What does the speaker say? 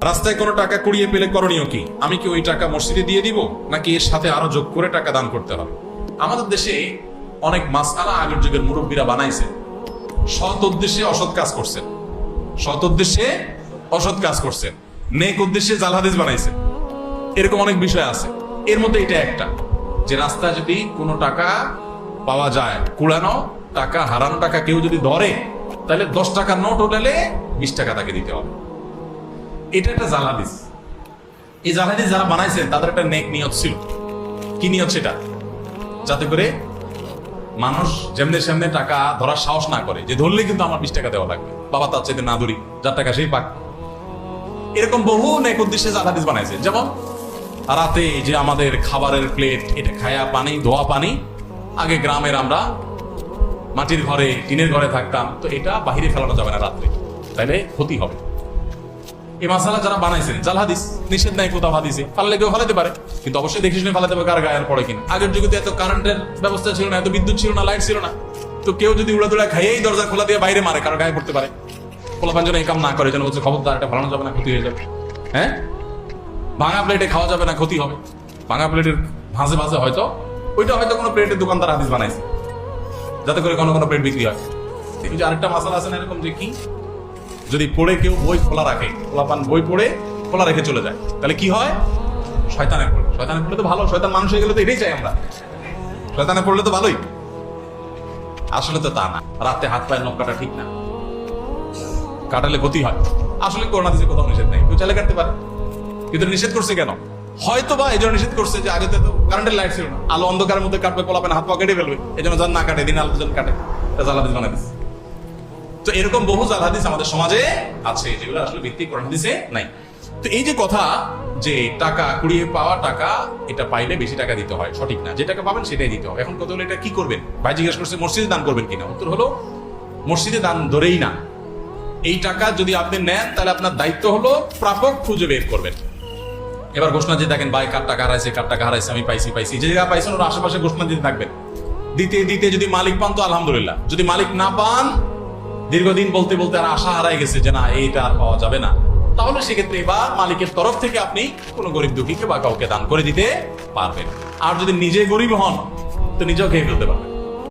রাস্তায় কোনো টাকা কুড়িয়ে পেলে করণীয় কি? আমি কি ওই টাকা মসজিদে দিয়ে দিব, নাকি এর সাথে আরও যোগ করে টাকা দান করতে হবে? আমাদের দেশে অনেক মাসালা আগের যুগের মুরব্বীরা বানাইছে। সৎ উদ্দেশ্যে অসৎ কাজ করছেন সৎ উদ্দেশ্যে অসৎ কাজ করছেন নেক উদ্দেশ্যে জাল হাদিস বানাইছে। এরকম অনেক বিষয় আছে। এর মধ্যে এটা একটা। যে রাস্তায় যদি কোনো টাকা পাওয়া যায়, কুড়ানো টাকা, হারানো টাকা কেউ যদি ধরে, তাহলে দশ টাকা নোট উঠালে বিশ টাকা তাকে দিতে হবে। এটা একটা জালাদিস এই জালাদিস যারা বানাইছেন তাদের একটা নেক নিয়ত ছিল। কি নিয়ত সেটা? যাতে করে মানুষ যেমনি সেমনি টাকা ধরার সাহস না করে, যে ধরলে কিন্তু আমার বিশ টাকা দেওয়া লাগবে। বাবা তার চাইতে না ধরি যার টাকা সেই পাক। এরকম বহু নেক উদ্দেশ্যে জালাদিস বানাইছে। যেমন, রাতে যে আমাদের খাবারের প্লেট এটা খায়া পানি, ধোয়া পানি, আগে গ্রামের আমরা মাটির ঘরে, টিনের ঘরে থাকতাম। তো এটা বাহিরে ফেলানো যাবে না রাত্রে। তাইলে ক্ষতি হবে। এই মাসালা যারা বানাইছেন, জাল হাদিস, নিষেধ নাই কোথাও হাদিসে। ফাললে কেউ ফালাতে পারে, কিন্তু অবশ্যই দেখে শুনে ফালাতে হবে কার গায়ের পড়ে কিনা। আগের যুগে এত কারেন্টের ব্যবস্থা ছিল না, এত বিদ্যুৎ ছিল না লাইট ছিল না। তো কেউ যদি উড়া দুড়া খাইয়েই দরজা খোলা দিয়ে বাইরে মারে, কারও গায়ে পড়তে পারে। খোলা পাঞ্জন এই কাম না করে, যেন বলছে, খবরদার, এটা ফালানো যাবে না, ক্ষতি হয়ে যাবে। হ্যাঁ? ভাঙা প্লেটে খাওয়া যাবে না, ক্ষতি হবে। ভাঙা প্লেটের ভাঁজে ভাঁজে হয়তো, ওইটা হয়তো কোনো প্লেটের দোকানদার হাদিস বানাইছে, যাতে করে কোনো কোনো প্লেট বিক্রি হয়। যে আরেকটা মশলা আছে না এরকম যে কি? যদি পড়ে কেউ বই খোলা রাখে খোলা পান বই পড়ে খোলা রেখে চলে যায়, তাহলে কি হয়? শয়তানে পড়ে। শয়তানে পড়লে তো ভালো, শয়তান মানুষ হয়ে গেলে তো এটাই চাই আমরা। শয়তানে পড়লে তো ভালোই। আসলে তো তা না। রাতে হাত পায়ের নখ কাটা ঠিক না। কাটালে ক্ষতি হয়। আসলে করোনা দিতে কোথাও নিষেধ নেই। কেউ চাইলে কাটতে পারে। কিন্তু নিষেধ করছে কেন? হয়তো বা এই জন্য নিষেধ করছে যে আগে তো কারেন্টের লাইট ছিল না। আলো অন্ধকারের মধ্যে কাটবে পোলাপেন হাত পা কেটে ফেলবে। এই জন্য যার না কাটে, দিন আলো জন কাটে। জ্বালাদিস বানাই দিচ্ছে তো এরকম বহু জাল হাদিস আমাদের সমাজে আছে, যেগুলো আসলে ভিত্তি কোরআন হাদিসে নাই। তো এই যে কথা যে টাকা, কুড়িয়ে পাওয়া টাকা, এটা পাইলে বেশি টাকা দিতে হয়, সঠিক না। যে টাকা পাবেন সেটাই দিতে হবে। এখন কত হলো এটা কি করবেন? ভাই জিজ্ঞেস করছে, মসজিদে দান করবেন কিনা? উত্তর হলো, মসজিদে দান ধরেই না। এই টাকা যদি আপনি নেন, তাহলে আপনার দায়িত্ব হলো প্রাপক খুঁজে বের করবেন। এবার ঘোষণা দিয়ে দেখেন, ভাই কার টাকা হারাইছে, কার টাকা হারাইছে, আমি পাইছি পাইছি। যে জায়গা পাইছেন, ওর আশেপাশে ঘোষণা দিতে থাকবেন দিতে দিতে যদি মালিক পান তো আলহামদুলিল্লাহ। যদি মালিক না পান দীর্ঘদিন বলতে বলতে আর আশা হারাই গেছে যে না, এইটা আর পাওয়া যাবে না। তাহলে সেক্ষেত্রে এবার মালিকের তরফ থেকে আপনি কোনো গরিব দুঃখীকে বা কাউকে দান করে দিতে পারবেন। আর যদি নিজে গরিব হন, তো নিজেও খেয়ে ফেলতে পারবেন।